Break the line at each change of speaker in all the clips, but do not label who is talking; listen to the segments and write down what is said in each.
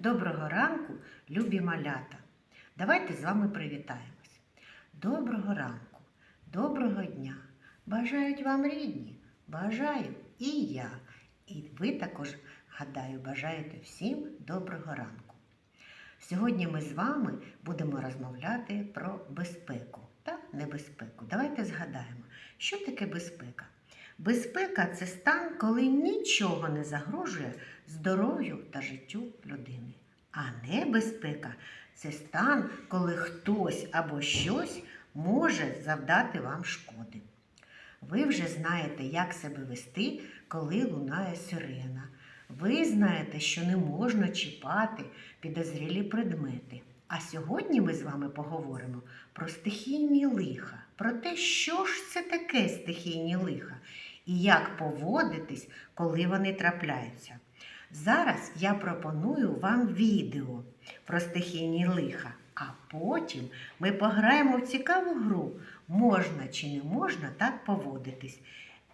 Доброго ранку, любі малята. Давайте з вами привітаємось. Доброго ранку, доброго дня. Бажають вам рідні, бажаю і я. І ви також, гадаю, бажаєте всім доброго ранку. Сьогодні ми з вами будемо розмовляти про безпеку та небезпеку. Давайте згадаємо, що таке безпека. Безпека це стан, коли нічого не загрожує здоров'ю та життю людини. А небезпека це стан, коли хтось або щось може завдати вам шкоди. Ви вже знаєте, як себе вести, коли лунає сирена. Ви знаєте, що не можна чіпати підозрілі предмети. А сьогодні ми з вами поговоримо про стихійні лиха, про те, що ж це таке стихійні лиха і як поводитись, коли вони трапляються. Зараз я пропоную вам відео про стихійні лиха, а потім ми пограємо в цікаву гру, можна чи не можна так поводитись.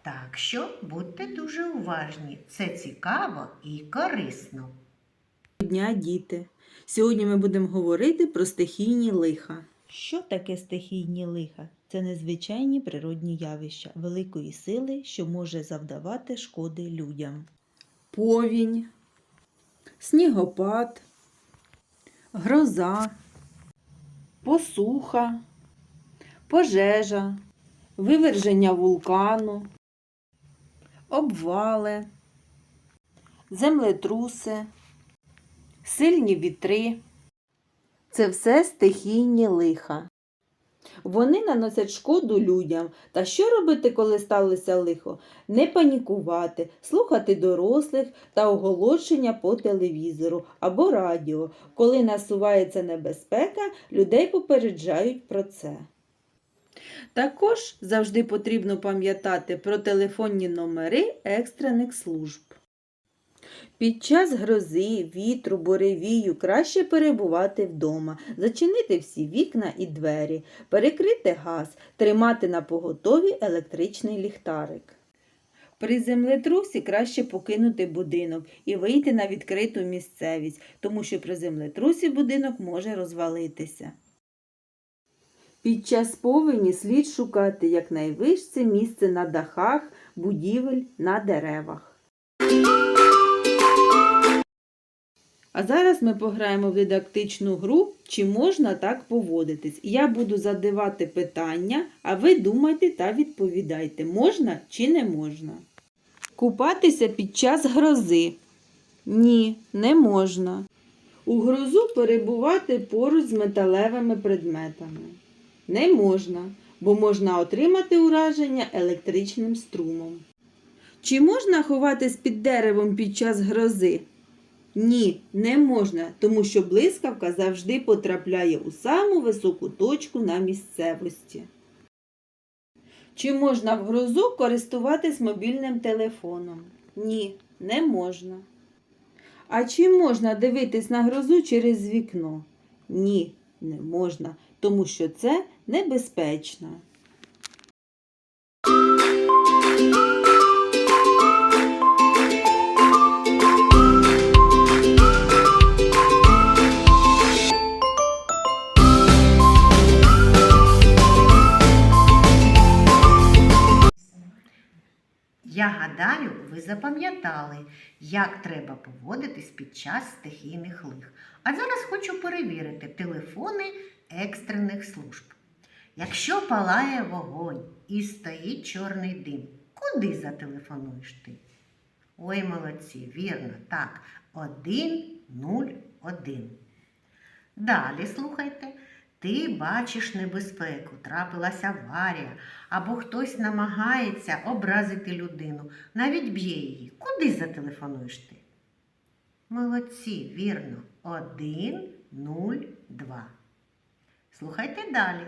Так що будьте дуже уважні, це цікаво і корисно.
Дня, діти! Сьогодні ми будемо говорити про стихійні лиха. Що таке стихійні лиха? Це незвичайні природні явища великої сили, що може завдавати шкоди людям. Повінь, снігопад, гроза, посуха, пожежа, виверження вулкану, обвали, землетруси, сильні вітри. Це все стихійні лиха. Вони наносять шкоду людям. Та що робити, коли сталося лихо? Не панікувати, слухати дорослих та оголошення по телевізору або радіо. Коли насувається небезпека, людей попереджають про це. Також завжди потрібно пам'ятати про телефонні номери екстрених служб. Під час грози, вітру, буревію краще перебувати вдома, зачинити всі вікна і двері, перекрити газ, тримати на поготові електричний ліхтарик. При землетрусі краще покинути будинок і вийти на відкриту місцевість, тому що при землетрусі будинок може розвалитися. Під час повені слід шукати якнайвище місце на дахах, будівель, на деревах. А зараз ми пограємо в дидактичну гру, чи можна так поводитись. Я буду задавати питання, а ви думайте та відповідайте, можна чи не можна. Купатися під час грози. Ні, не можна. У грозу перебувати поруч з металевими предметами. Не можна, бо можна отримати ураження електричним струмом. Чи можна ховатись під деревом під час грози? Ні, не можна, тому що блискавка завжди потрапляє у саму високу точку на місцевості. Чи можна в грозу користуватись мобільним телефоном? Ні, не можна. А чи можна дивитись на грозу через вікно? Ні, не можна, тому що це небезпечно.
Я гадаю, ви запам'ятали, як треба поводитись під час стихійних лих. А зараз хочу перевірити телефони екстрених служб. Якщо палає вогонь і стоїть чорний дим, куди зателефонуєш ти? Ой, молодці, вірно, так, 101. Далі слухайте. Ти бачиш небезпеку, трапилася аварія, або хтось намагається образити людину, навіть б'є її. Куди зателефонуєш ти? Молодці, вірно, 102. Слухайте далі.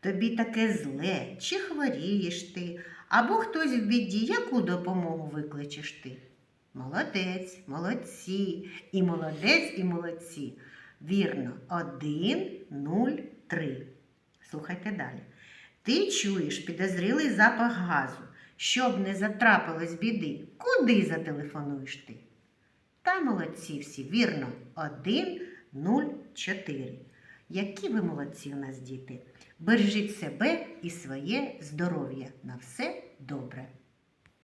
Тобі таке зле, чи хворієш ти, або хтось в біді, яку допомогу викличеш ти? Молодець, молодці, і молодець, і молодці. Вірно, 1, 0, 3. Слухайте далі. Ти чуєш підозрілий запах газу. Щоб не затрапилось біди, куди зателефонуєш ти? Та молодці всі, вірно, 1, 0, 4. Які ви молодці у нас, діти! Бережіть себе і своє здоров'я. На все добре!